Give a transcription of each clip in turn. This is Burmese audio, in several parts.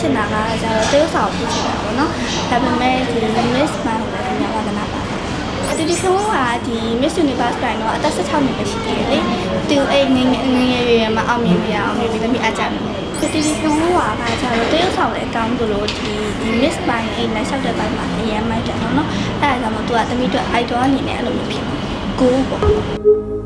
ချင်တာကကျတော့တရုတ်ဆောင်ဖြစ်ချင်တာပေါ့နော်ဒါပေမဲ့ဒီ Miss Man ကိုလည်းညာဝဒနာပါတီတီခုံးကဒီ Miss Universe တိုင်းတော့အသက်16နှစ်ပဲရှိသေးတယ်လေသူအဲ့ငငငငယ်ရွယ်ရွယ်မအောင်မြင်ပြအောင်မြင်ပြီးသမီးအကြမ်းတယ်တီတီခုံးကကကျတော့တရုတ်ဆောင်လည်းကောင်းသလိုဒီဒီ Miss ပိုင်းအဲ့လက်လျှောက်တဲ့ပိုင်းမှာအရင်မိုက်တယ်နော်နော်အဲ့ဒါကြောင့်မို့သူကသမီးတို့ idol အနေနဲ့အဲ့လိုမျိုးဖြစ်ကိုပေါ့အာ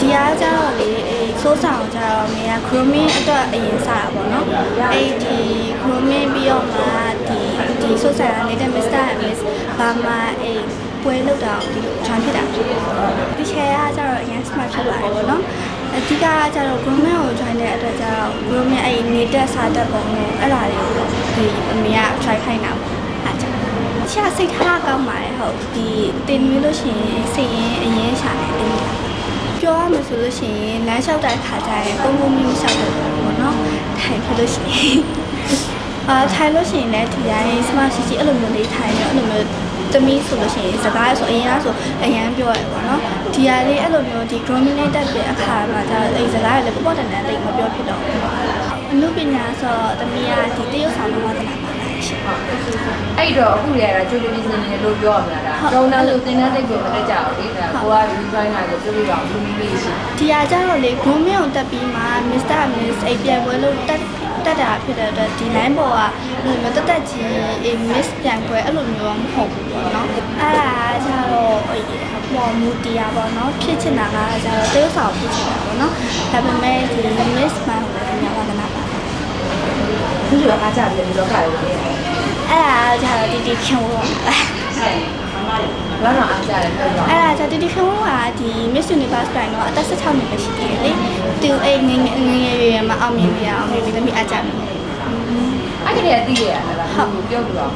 ဒီအားကြတော့လေအဲစိုးဆောင်ကြတော့နေက grooming အတွက်အရင်စတာပေါ့နော်အဲ့ဒီ grooming ပြီးတော့မှဒီဒီစိုးဆောင်နေတဲ့ Mr. and Miss ဘာမှအဲပွဲလောက်တော့ဒီ join ဖြစ်တာဒီချဲကကြတော့အရင် smart ဖြစ်လာတယ်ပေါ့နော်အဓိကကကြတော့ grooming ကို join တဲ့အတွက်ကြတော့ grooming အဲ့နေတဲ့စားတဲ့ပုံကိုအဲ့ဒါတွေကိုဒီအမေက try ခိုင်းတာပေါ့အဲ့ကြောင့်ချာစိတ်ထားကောင်းပါတယ်ဟုတ်ဒီတင်မွေးလို့ရှိရင်စိတ်ရင်းအရင်ရှာနေတယ် ပြောရမယ်ဆိုလို့ရှိရင်လမ်းလျှောက်တဲ့ခါကျရင်ပုံပုံမျိုးလျှောက်တယ်ပေါ့နော်ထိုင်ဖြစ်လို့ရှိရင်အာထိုင်လို့ရှိရင်လည်းဒီတိုင်း smart ရှိရှိအဲ့လိုမျိုးလေးထိုင်ရအဲ့လိုမျိုးသမီးဆိုလို့ရှိရင်စကားဆိုအရင်ကဆိုအရန်ပြောရပေါ့နော်ဒီဟာလေးအဲ့လိုမျိုးဒီ grooming နဲ့တက်တဲ့အခါမှာကျတော့အဲ့စကားလည်းပေါ့ပေါ့တန်တန်လေးမပြောဖြစ်တော့ဘူးအမှုပညာဆိုတော့သမီးကဒီတရုတ်ဆောင်လို့ဝါသနာပါလား ရှင်အဲ့တော့အခုလည်းအဲ့ဒါကြိုးကြိုးပြင်းနေလို့ပြောရမလားဒါကျောင်းသားလို့သင်တန်းသိပ်ကိုမတက်ကြဘူးလေဒါကိုက resign လာကိုပြောပြပါဘူးလူကြီးလေးရှိဒီဟာကျတော့လေ grooming ကိုတက်ပြီးမှ Mr. and Miss အိပ်ပြန်ပွဲလို့တက်တက်တာဖြစ်တဲ့အတွက်ဒီ line ပေါ်ကဘယ်လိုမျိုးတက်တက်ကြီး miss ပြန်ပွဲအဲ့လိုမျိုးမဟုတ်ဘူးပေါ့နော်အဲ့ဒါကျတော့ပေါ်မူတရားပေါ့နော်ဖြစ်ချင်တာကကျတော့တရုတ်ဆောင်ဖြစ်ချင်တာပေါ့နော်ဒါပေမဲ့ဒီ miss မှန်ကိုလည်း ညာဝဒနာပါသူကအားကြတယ်ဒီလောကကြီးလေအဲ့ဒါကျတော့တီတီခင်ဝါဘာလို့အားကြတယ်ပြောပါအဲ့ဒါကျတီတီခင်ဝါကဒီ Miss Universe တိုင်းတော့အသက်16နှစ်ပဲရှိသေးတယ်လေသူအဲ့ငငငငယ်ရွယ်ရွယ်မအောင်မြင်ပြအောင်မြင်ပြီးသမီးအကြမ်းအဲ့ဒီကတည်းကသိရတာလားဟုတ်ပြောပြပါ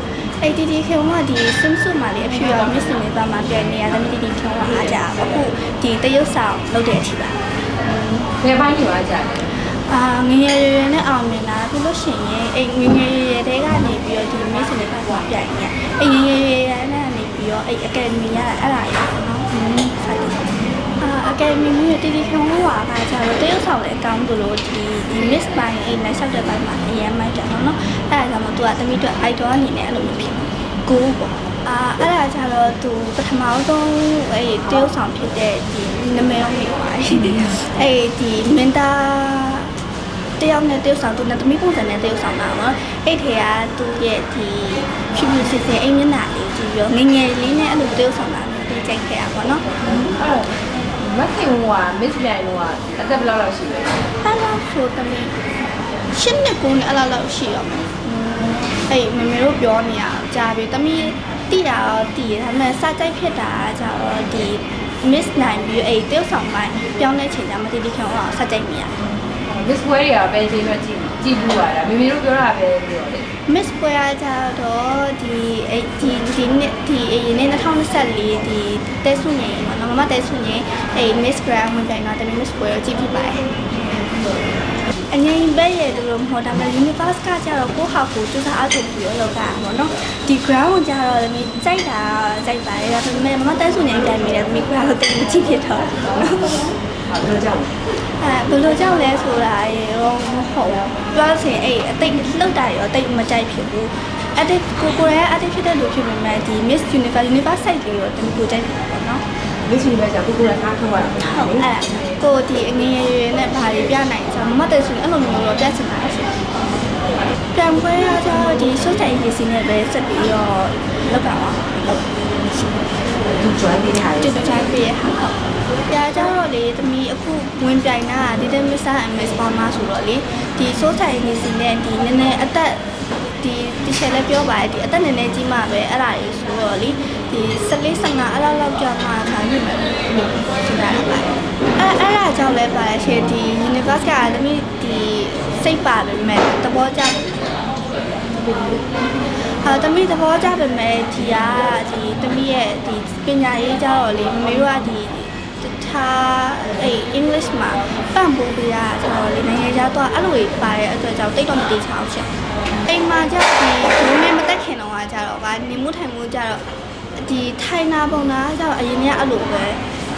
အဲ့တီတီခင်ဝါဒီ swimsuit မှာလေအဖြူရော Miss Universe မှာပြန်နေရသမီးတီတီခင်ဝါအားကြအခုဒီတရုတ်ဆောင်လုပ်တဲ့အထိပါဘယ်ပိုင်းကိုအားကြတယ် အာငငယ်ရွယ်ရွယ်နဲ့အောင်မြင်တာပြီးလို့ရှိရင်အဲ့ငငယ်ရွယ်ရွယ်တဲကနေပြီးတော့ဒီ Miss Universe ကိုပြိုင်နေအဲ့ငငယ်ရွယ်ရွယ်နဲ့ကနေပြီးတော့အဲ့ Academy ရအဲ့ဒါရပေါ့နော်ဒီဖိုက်တယ်အာအကယ်ဒမီမျိုးတီတီခင်ဝါကကျတော့တရုတ်ဆောင်လည်းကောင်းသလိုဒီဒီ Miss ပိုင်းအဲ့လက်လျှောက်တဲ့ပိုင်းမှာအရင်မိုက်တယ်နော်နော်အဲ့ဒါကြောင့်မို့သူကသမီးတို့ idol အနေနဲ့အဲ့လိုမျိုးဖြစ်ကိုပေါ့အာအဲ့ဒါကျတော့သူပထမဆုံးအဲ့တရုတ်ဆောင်ဖြစ်တဲ့ဒီနမဲရောမိပါတယ်အဲ့ဒီမင်တာ တယောက်နဲ့တယောက်ဆောင်သူနဲ့သမီးပုံစံနဲ့တယောက်ဆောင်တာပေါ့အဲ့ထဲကသူ့ရဲ့ဒီဖြူဖြူစစ်စစ်အိမ်မျက်နှာလေးကြည့်ပြီးတော့ငယ်ငယ်လေးနဲ့အဲ့လိုတယောက်ဆောင်တာမျိုးသိကြိုက်ခဲ့ရပါတော့အဲ့တော့မခင်က miss ပြိုင်တော့အသက်ဘယ်လောက်လောက်ရှိလဲအဲ့လောက်ဆိုသမီးရှင်းနှစ်ကုန်းနဲ့အဲ့လောက်လောက်ရှိရမယ်အဲ့မမေတို့ပြောနေရကြာပြီသမီးတိတာတော့တည်ရဒါပေမဲ့စကြိုက်ဖြစ်တာကကြတော့ဒီ miss နိုင်ပြီးအဲ့တယောက်ဆောင်ပိုင်းပြောင်းတဲ့ချိန်ကျမတိတိခင်တော့စကြိုက်မိရ miss ဝဲတွေကပဲချိန်တော့ကြည့်ကြည့်ဘူးရတာမေမေတို့ပြောတာပဲပြောတယ် Miss ပွဲရကြတော့ဒီအဲ့ဒီဒီနှစ်ဒီအရင်နှစ်2024ဒီတဲဆုငယ်ပေါ့နော်မမတဲဆုငယ်အဲ့ Miss Grand ဝင်ပြိုင်တော့တမီး Miss ပွဲကိုကြည့်ဖြစ်ပါတယ်အငိမ့်ပဲရဲ့လို့မဟုတ်ဒါပေမဲ့ Universe ကကြတော့ကိုဟာကိုစူးစမ်းအားထုတ်ပြီးတော့လောက်တာပေါ့နော်ဒီ ground ကိုကြတော့တမီးစိုက်တာစိုက်ပါတယ်ဒါပေမဲ့မမတဲဆုငယ်ပြိုင်မိတယ်တမီး ground ကိုတိတ်မကြည့်ဖြစ်တော့ဘူးနော် ဟာပြောကြတယ်အဲဘယ်လိုကြောင့်လဲဆိုတာရောမဟုတ်ဘူးပြောစင်အဲ့အတိတ်လှုပ်တာရောအတိတ်မကြိုက်ဖြစ်ဘူးအတိတ်ကိုကိုရဲအတိတ်ဖြစ်တဲ့လူဖြစ်ပေမဲ့ဒီ Miss Universe Universe site လေးကိုတမီးကိုကြိုက်တယ်ပေါ့နော် miss ကြီးပဲကြာကိုကိုရထားထုတ်ရတာဟုတ်အဲ့ဒါကိုဒီအငငယ်ရွယ်နဲ့ဘာတွေပြနိုင်ကြမမတဲ့ဆိုရင်အဲ့လိုမျိုးတော့ပြချင်တာရှင်ပြန်ပွဲရတော့ဒီ social agency နဲ့ပဲဆက်ပြီးတော့လောက်တာပါလောက်သူ join ပေးထားတတူယ်တူချိုင်းပြရဟာဟုတ်။ကြာကြတော့လေသမီးအခုဝင်ပြိုင်တာကဒီတဲ့ Mr. and Miss Mama ဆိုတော့လေဒီစိုးဆိုင်နေစီနဲ့ဒီနည်းနည်းအသက်ဒီတချယ်လည်းပြောပါတယ်ဒီအသက်နည်းနည်းကြီးမှပဲအဲ့ဒါကြီးဆိုတော့လေဒီ14 15အဲ့လောက်လောက်ကြာမှသာညမယ်လို့ဆိုတာပါအဲ့အဲ့ဒါကြောင့်လည်းပါတယ်ရှေ့ဒီ Universe ကသမီးဒီစိတ်ပါပဲမဲ့သဘောကျ အာတမီးသဘောကျပေမဲ့ဒီကဒီတမီးရဲ့ဒီပညာရေးကြတော့လေမမေတို့ကဒီထားအဲ့ English မှာပံ့ပိုးပေးရကျွန်တော်လေနိုင်ငံခြားတော့အဲ့လိုတွေပါတဲ့အတွက်ကြောင့်တိတ်တော့မတေချအောင်ရှင်အိမ်မှာကြဒီဘုံနဲ့မတက်ခင်တော့ကကြတော့ဗာနေမှုထိုင်မှုကြတော့ဒီထိုင်နာပုံနာကကြတော့အရင်ကအဲ့လိုပဲ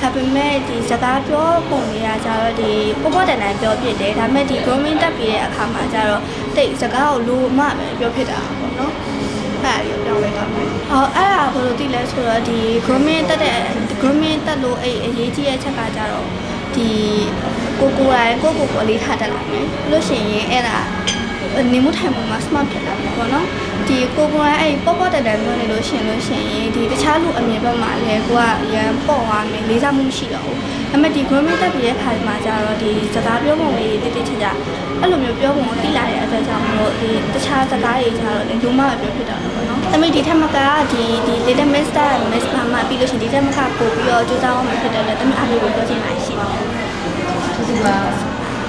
ဒါပေမဲ့ဒီစကားပြောပုံတွေကကြတော့ဒီပေါ်ပေါ်တန်တန်ပြောဖြစ်တယ်ဒါပေမဲ့ဒီ grooming တက်ပြီးတဲ့အခါမှာကျတော့တိတ်စကားကိုလိုမှပဲပြောဖြစ်တာပေါ့နော် အဲ့ဒါလေးပြောလိုက်တော့မယ်ဟောအဲ့ဒါဘယ်လိုသိလဲဆိုတော့ဒီ grooming တက်တဲ့ grooming တက်လို့အဲ့အရေးကြီးတဲ့ချက်ကကြတော့ဒီကိုကိုယ်တိုင်ကိုကိုကိုလေးထားတတ်လာမယ်လို့ရှိရင်အဲ့ဒါနေမှုထိုင်မှုမှာ smart ဖြစ်လာမှာပေါ့နော်ဒီကိုကိုယ်တိုင်အဲ့ပေါ့ပေါ့တန်တန်ပြောနေလို့ရှိရင်လို့ရှိရင်ဒီတခြားလူအမြင်ဘက်မှာလည်းကိုကရန်ပေါ့သွားမယ်လေးစားမှုမရှိတော့ဘူး ဒါပေမဲ့ဒီ grooming တက်ပြီးတဲ့ခါမှာကျတော့ဒီစကားပြောပုံလေးတိတိကျကျအဲ့လိုမျိုးပြောပုံကိုသိလာတဲ့အတွက်ကြောင့်မလို့ဒီတခြားစကားတွေကျတော့လည်းလုံးဝပဲပြောဖြစ်တာပေါ့နော်။ဒါပေမဲ့ဒီထက်မကဒီဒီ little mister miss mama ပြီးလို့ရှိရင်ဒီထက်မကပို့ပြီးတော့ကြိုးစားအောင်ဖြစ်တယ်လေတမီးအားလေးကိုပြောချင်တာရှိတယ်ကျေးဇူးပါ